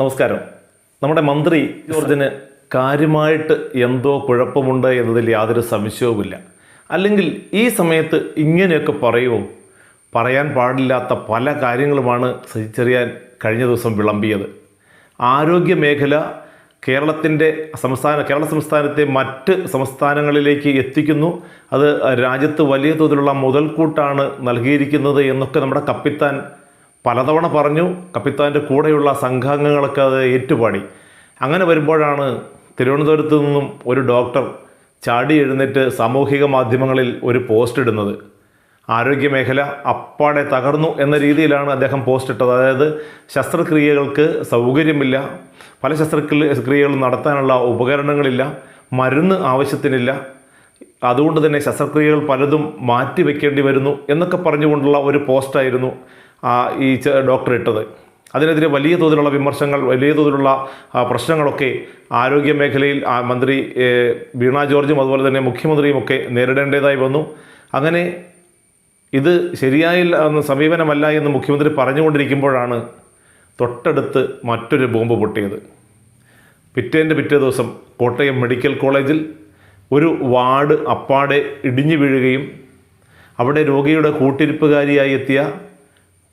നമസ്കാരം. നമ്മുടെ മന്ത്രി ജോർജിന് കാര്യമായിട്ട് എന്തോ കുഴപ്പമുണ്ട് എന്നതിൽ യാതൊരു സംശയവുമില്ല. അല്ലെങ്കിൽ ഈ സമയത്ത് ഇങ്ങനെയൊക്കെ പറയുമോ പറയാൻ പാടില്ലാത്ത പല കാര്യങ്ങളുമാണ് സഹിച്ചറിയാൻ കഴിഞ്ഞ ദിവസം വിളമ്പിയത്. ആരോഗ്യ മേഖല കേരളത്തിന്റെ സംസ്ഥാന കേരള സംസ്ഥാനത്തെ മറ്റ് സംസ്ഥാനങ്ങളിലേക്ക് എത്തിക്കുന്നു. അത് രാജ്യത്ത് വലിയ തോതിലുള്ള മുതൽക്കൂട്ടാണ് നൽകിയിരിക്കുന്നത് എന്നൊക്കെ നമ്മുടെ കപ്പിത്താൻ പലതവണ പറഞ്ഞു കപ്പിത്താന്റെ കൂടെയുള്ള സംഘാംഗങ്ങളൊക്കെ അത് ഏറ്റുപാടി. അങ്ങനെ വരുമ്പോഴാണ് തിരുവനന്തപുരത്ത് നിന്നും ഒരു ഡോക്ടർ ചാടി എഴുന്നേറ്റ് സാമൂഹിക മാധ്യമങ്ങളിൽ ഒരു പോസ്റ്റ് ഇടുന്നത്. ആരോഗ്യമേഖല അപ്പാടെ തകർന്നു എന്ന രീതിയിലാണ് അദ്ദേഹം പോസ്റ്റ് ഇട്ടത്. അതായത് ശസ്ത്രക്രിയകൾക്ക് സൗകര്യമില്ല പല ശസ്ത്രക്രിയകൾ നടത്താനുള്ള ഉപകരണങ്ങളില്ല മരുന്ന് ആവശ്യത്തിനില്ല. അതുകൊണ്ട് തന്നെ ശസ്ത്രക്രിയകൾ പലതും മാറ്റി വെക്കേണ്ടി വരുന്നു എന്നൊക്കെ പറഞ്ഞുകൊണ്ടുള്ള ഒരു പോസ്റ്റായിരുന്നു ഈ ഡോക്ടർ ഇട്ടത്. അതിനെതിരെ വലിയ തോതിലുള്ള വിമർശങ്ങൾ വലിയ തോതിലുള്ള പ്രശ്നങ്ങളൊക്കെ ആരോഗ്യ മേഖലയിൽ മന്ത്രി വീണ ജോർജും അതുപോലെ തന്നെ മുഖ്യമന്ത്രിയും ഒക്കെ നേരിടേണ്ടതായി വന്നു. അങ്ങനെ ഇത് ശരിയായില്ല എന്ന സമീപനമല്ല എന്ന് മുഖ്യമന്ത്രി പറഞ്ഞുകൊണ്ടിരിക്കുമ്പോഴാണ് തൊട്ടടുത്ത് മറ്റൊരു ബോംബ് പൊട്ടിയത്. പിറ്റേന്റെ പിറ്റേ ദിവസം കോട്ടയം മെഡിക്കൽ കോളേജിൽ ഒരു വാർഡ് അപ്പാടെ ഇടിഞ്ഞു വീഴുകയും അവിടെ രോഗിയുടെ കൂട്ടിരിപ്പുകാരിയായി എത്തിയ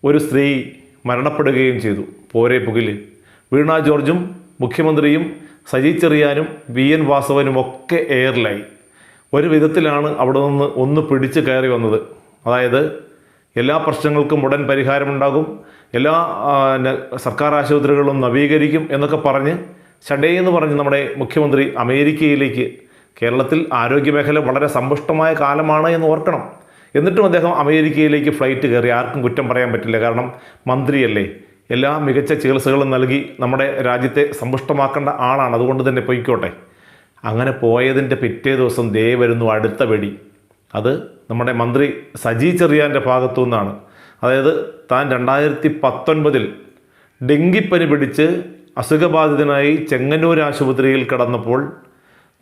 ഒരു സ്ത്രീ മരണപ്പെടുകയും ചെയ്തു. പോരെ പുകിൽ. വീണ ജോർജും മുഖ്യമന്ത്രിയും സജി ചെറിയാനും വി എൻ വാസവനും ഒക്കെ എയറിലായി. ഒരു വിധത്തിലാണ് അവിടെ നിന്ന് ഒന്ന് പിടിച്ച് കയറി വന്നത്. അതായത് എല്ലാ പ്രശ്നങ്ങൾക്കും ഉടൻ പരിഹാരമുണ്ടാകും. എല്ലാ സർക്കാർ ആശുപത്രികളും നവീകരിക്കും എന്നൊക്കെ പറഞ്ഞ് ഷഡേ എന്ന് പറഞ്ഞ് നമ്മുടെ മുഖ്യമന്ത്രി അമേരിക്കയിലേക്ക് കേരളത്തിൽ ആരോഗ്യമേഖല വളരെ സമ്പുഷ്ടമായ കാലമാണ് എന്ന് ഓർക്കണം. എന്നിട്ടും അദ്ദേഹം അമേരിക്കയിലേക്ക് ഫ്ലൈറ്റ് കയറി. ആർക്കും കുറ്റം പറയാൻ പറ്റില്ല. കാരണം മന്ത്രിയല്ലേ. എല്ലാ മികച്ച ചികിത്സകളും നൽകി നമ്മുടെ രാജ്യത്തെ സമ്പുഷ്ടമാക്കേണ്ട ആളാണ്. അതുകൊണ്ട് തന്നെ പൊയ്ക്കോട്ടെ. അങ്ങനെ പോയതിന്റെ പിറ്റേ ദിവസം ദേ വരുന്നു അടുത്ത വെടി. അത് നമ്മുടെ മന്ത്രി സജി ചെറിയാന്റെ ഭാഗത്തു നിന്നാണ്. അതായത് താൻ രണ്ടായിരത്തി പത്തൊൻപതിൽ ഡെങ്കിപ്പനി പിടിച്ച് അസുഖബാധിതനായി ചെങ്ങന്നൂർ ആശുപത്രിയിൽ കിടന്നപ്പോൾ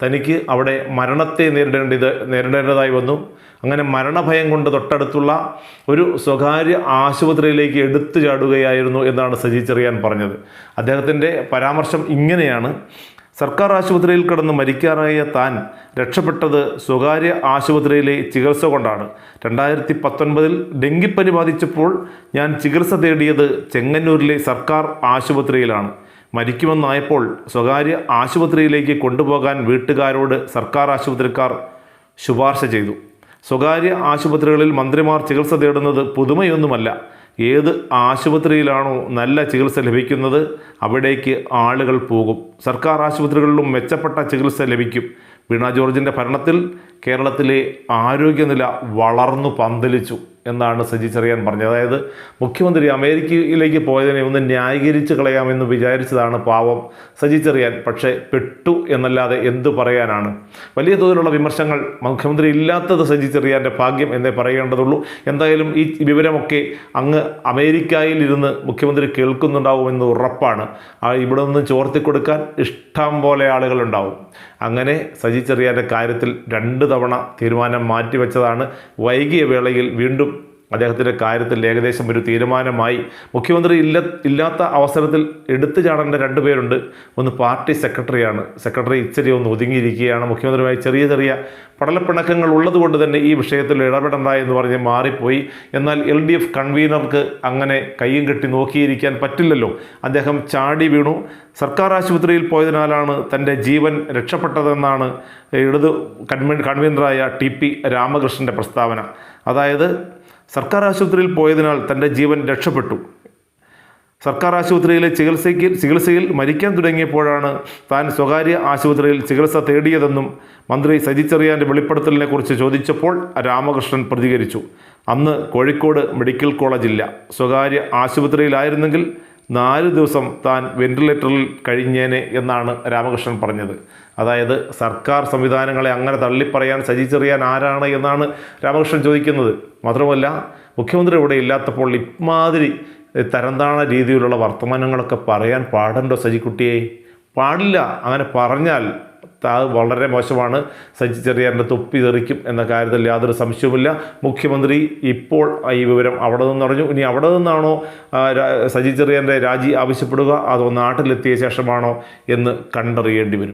തനിക്ക് അവിടെ മരണത്തെ നേരിടേണ്ടത് നേരിടേണ്ടതായി വന്നു. അങ്ങനെ മരണഭയം കൊണ്ട് തൊട്ടടുത്തുള്ള ഒരു സ്വകാര്യ ആശുപത്രിയിലേക്ക് എടുത്തു ചാടുകയായിരുന്നു എന്നാണ് സജി ചെറിയാൻ പറഞ്ഞത്. അദ്ദേഹത്തിന്റെ പരാമർശം ഇങ്ങനെയാണ്. സർക്കാർ ആശുപത്രിയിൽ കിടന്ന് മരിക്കാറായ താൻ രക്ഷപ്പെട്ടത് സ്വകാര്യ ആശുപത്രിയിലെ ചികിത്സ കൊണ്ടാണ്. രണ്ടായിരത്തി പത്തൊൻപതിൽ ഡെങ്കിപ്പനി ബാധിച്ചപ്പോൾ ഞാൻ ചികിത്സ തേടിയത് ചെങ്ങന്നൂരിലെ സർക്കാർ ആശുപത്രിയിലാണ്. മരിക്കുമെന്നായപ്പോൾ സ്വകാര്യ ആശുപത്രിയിലേക്ക് കൊണ്ടുപോകാൻ വീട്ടുകാരോട് സർക്കാർ ആശുപത്രിക്കാർ ശുപാർശ ചെയ്തു. സ്വകാര്യ ആശുപത്രികളിൽ മന്ത്രിമാർ ചികിത്സ തേടുന്നത് പുതുമയൊന്നുമല്ല. ഏത് ആശുപത്രിയിലാണോ നല്ല ചികിത്സ ലഭിക്കുന്നത് അവിടേക്ക് ആളുകൾ പോകും. സർക്കാർ ആശുപത്രികളിലും മെച്ചപ്പെട്ട ചികിത്സ ലഭിക്കും. വീണ ജോർജിന്റെ ഭരണത്തിൽ കേരളത്തിലെ ആരോഗ്യനില വളർന്നു പന്തലിച്ചു. എന്നാണ് സജി ചെറിയാൻ പറഞ്ഞത്. അതായത് മുഖ്യമന്ത്രി അമേരിക്കയിലേക്ക് പോയതിനെ ഒന്ന് ന്യായീകരിച്ച് കളയാമെന്ന് വിചാരിച്ചതാണ് പാവം സജി ചെറിയാൻ. പക്ഷേ പെട്ടു എന്നല്ലാതെ എന്തു പറയാനാണ്? വലിയ തോതിലുള്ള വിമർശങ്ങൾ മുഖ്യമന്ത്രി ഇല്ലാത്തത് സജി ചെറിയാന്റെ ഭാഗ്യം എന്നേ പറയേണ്ടതുള്ളൂ. എന്തായാലും ഈ വിവരമൊക്കെ അങ്ങ് അമേരിക്കയിൽ ഇരുന്ന് മുഖ്യമന്ത്രി കേൾക്കുന്നുണ്ടാവുമെന്ന് ഉറപ്പാണ്. ഇവിടെ നിന്ന് ചോർത്തി കൊടുക്കാൻ ഇഷ്ടം പോലെ ആളുകളുണ്ടാവും. അങ്ങനെ സജി ചെറിയാന്റെ കാര്യത്തിൽ രണ്ട് തവണ തീരുമാനം മാറ്റിവെച്ചതാണ് വൈകിയ വേളയിൽ വീണ്ടും അദ്ദേഹത്തിന്റെ കാര്യത്തിൽ ഏകദേശം ഒരു തീരുമാനമായി. മുഖ്യമന്ത്രി ഇല്ല ഇല്ലാത്ത അവസരത്തിൽ എടുത്തു ചാടേണ്ട രണ്ടുപേരുണ്ട് ഒന്ന് പാർട്ടി സെക്രട്ടറിയാണ്. സെക്രട്ടറി ഇച്ചിരി ഒന്ന് ഒതുങ്ങിയിരിക്കുകയാണ്. മുഖ്യമന്ത്രിയുമായി ചെറിയ ചെറിയ പടലപ്പിണക്കങ്ങൾ ഉള്ളതുകൊണ്ട് തന്നെ ഈ വിഷയത്തിൽ ഇടപെടണ്ട എന്ന് പറഞ്ഞ് മാറിപ്പോയി. എന്നാൽ എൽ ഡി എഫ് കൺവീനർക്ക് അങ്ങനെ കയ്യും കെട്ടി നോക്കിയിരിക്കാൻ പറ്റില്ലല്ലോ. അദ്ദേഹം ചാടി വീണു. സർക്കാർ ആശുപത്രിയിൽ പോയതിനാലാണ് തന്റെ ജീവൻ രക്ഷപ്പെട്ടതെന്നാണ് ഇടതു കൺവീൻ കൺവീനറായ ടി പി രാമകൃഷ്ണന്റെ പ്രസ്താവന. അതായത് സർക്കാർ ആശുപത്രിയിൽ പോയതിനാൽ തന്റെ ജീവൻ രക്ഷപ്പെട്ടു. സർക്കാർ ആശുപത്രിയിലെ ചികിത്സയ്ക്ക് ചികിത്സയിൽ മരിക്കാൻ തുടങ്ങിയപ്പോഴാണ് താൻ സ്വകാര്യ ആശുപത്രിയിൽ ചികിത്സ തേടിയതെന്നും മന്ത്രി സജി വെളിപ്പെടുത്തലിനെ കുറിച്ച് ചോദിച്ചപ്പോൾ രാമകൃഷ്ണൻ പ്രതികരിച്ചു. അന്ന് കോഴിക്കോട് മെഡിക്കൽ കോളേജില്ല. സ്വകാര്യ ആശുപത്രിയിലായിരുന്നെങ്കിൽ നാല് ദിവസം താൻ വെന്റിലേറ്ററിൽ കഴിഞ്ഞേനെ എന്നാണ് രാമകൃഷ്ണൻ പറഞ്ഞത്. അതായത് സർക്കാർ സംവിധാനങ്ങളെ അങ്ങനെ തള്ളിപ്പറയാൻ സജിച്ചെറിയാൻ ആരാണ് എന്നാണ് രാമകൃഷ്ണൻ ചോദിക്കുന്നത്. മാത്രമല്ല മുഖ്യമന്ത്രി ഇവിടെ ഇല്ലാത്തപ്പോൾ ഇമാതിരി തരംതാണ രീതിയിലുള്ള വർത്തമാനങ്ങളൊക്കെ പറയാൻ പാടുണ്ടോ സജിക്കുട്ടിയെ പാടില്ല. അങ്ങനെ പറഞ്ഞാൽ അത് വളരെ മോശമാണ്. സജി ചെറിയാറിന്റെ തൊപ്പി തെറിക്കും എന്ന കാര്യത്തിൽ യാതൊരു സംശയവുമില്ല. മുഖ്യമന്ത്രി ഇപ്പോൾ ഈ വിവരം അവിടെ നിന്ന് അറിഞ്ഞു. ഇനി അവിടെ നിന്നാണോ സജി ചെറിയാറിന്റെ രാജി ആവശ്യപ്പെടുക? അതോ നാട്ടിലെത്തിയ ശേഷമാണോ എന്ന് കണ്ടറിയേണ്ടി വരും.